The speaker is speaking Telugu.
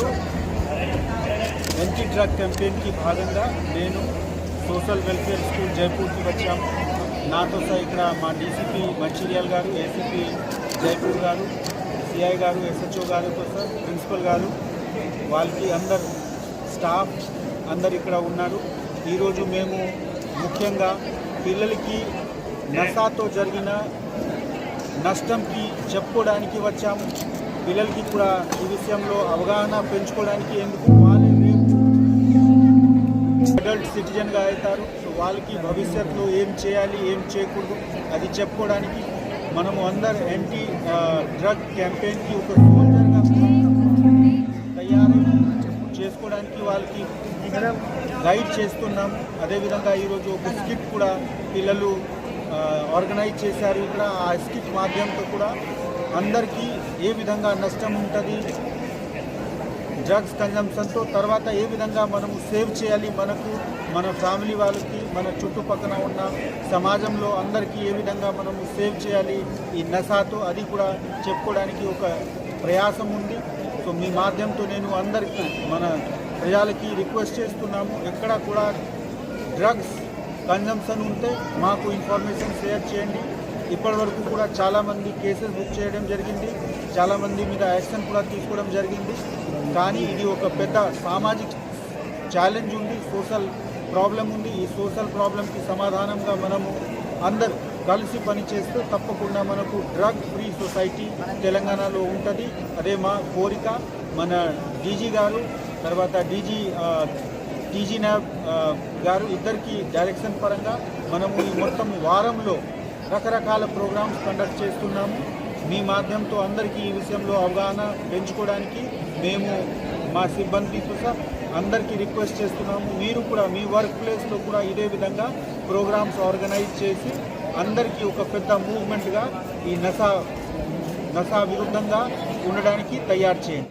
ఈరోజు యాంటీ డ్రగ్ క్యాంపెయిన్కి భాగంగా నేను సోషల్ వెల్ఫేర్ స్కూల్ జైపూర్కి వచ్చాము నాతో సహా ఇక్కడ మా డీసీపీ మంచిర్యాల్ గారు ఏసీపీ జైపూర్ గారు సిఐ గారు ఎస్హెచ్ఓ గారితో సార్ ప్రిన్సిపల్ గారు వాళ్ళకి అందరు స్టాఫ్ అందరు ఇక్కడ ఉన్నారు. ఈరోజు మేము ముఖ్యంగా పిల్లలకి నసాతో జరిగిన నష్టంకి చెప్పుకోవడానికి వచ్చాము. పిల్లలకి కూడా ఈ విషయంలో అవగాహన పెంచుకోవడానికి ఎందుకు వాళ్ళే రేపు అడల్ట్ సిటిజన్గా అవుతారు. సో వాళ్ళకి భవిష్యత్తులో ఏం చేయాలి ఏం చేయకూడదు అది చెప్పుకోవడానికి మనము అందరు యాంటీ డ్రగ్ క్యాంపెయిన్కి ఒక సోల్జర్గా తయారు చేసుకోవడానికి వాళ్ళకి గైడ్ చేస్తున్నాం. అదేవిధంగా ఈరోజు ఒక స్కిట్ కూడా పిల్లలు ఆర్గనైజ్ చేశారు. ఇక్కడ ఆ స్కిట్ మాధ్యమంతో కూడా అందరికీ ఏ విధంగా నష్టం ఉంటుంది? డ్రగ్స్ కన్జంప్షన్తో తర్వాత ఏ విధంగా మనము సేవ్ చేయాలి? మనకు మన ఫ్యామిలీ వాళ్ళకి మన చుట్టుపక్కల ఉన్న సమాజంలో అందరికీ ఏ విధంగా మనము సేవ్ చేయాలి? ఈ నశాతో అది కూడా చెప్పుకోవడానికి ఒక ప్రయాసం ఉంది. సో మీ మాధ్యమంతో నేను అందరికీ మన ప్రజలకి రిక్వెస్ట్ చేస్తున్నాము. ఎక్కడ కూడా డ్రగ్స్ కన్జంప్షన్ ఉంటే మాకు ఇన్ఫర్మేషన్ షేర్ చేయండి. ఇప్పటివరకు కూడా చాలామంది కేసెస్ బుక్ చేయడం జరిగింది. చాలామంది మీద యాక్షన్ కూడా తీసుకోవడం జరిగింది. కానీ ఇది ఒక పెద్ద సామాజిక ఛాలెంజ్ ఉంది. సోషల్ ప్రాబ్లం ఉంది. ఈ సోషల్ ప్రాబ్లంకి సమాధానంగా మనము అందరు కలిసి పనిచేస్తే తప్పకుండా మనకు డ్రగ్ ఫ్రీ సొసైటీ తెలంగాణలో ఉంటుంది. అదే మా కోరిక. మన డీజీ గారు తర్వాత డీజీ టీజీ నాబ్ గారు ఇద్దరికి డైరెక్షన్ పరంగా మనము ఈ మొత్తం వారంలో రకరకాల ప్రోగ్రామ్స్ కండక్ట్ చేస్తున్నాము. మీ మాధ్యమంతో అందరికీ ఈ విషయంలో అవగాహన పెంచుకోవడానికి మేము మా సిబ్బందితో సహా అందరికీ రిక్వెస్ట్ చేస్తున్నాము. మీరు కూడా మీ వర్క్ ప్లేస్లో కూడా ఇదే విధంగా ప్రోగ్రామ్స్ ఆర్గనైజ్ చేసి అందరికీ ఒక పెద్ద మూవ్మెంట్గా ఈ నసా నశా విరుద్ధంగా ఉండడానికి తయారు చేయండి.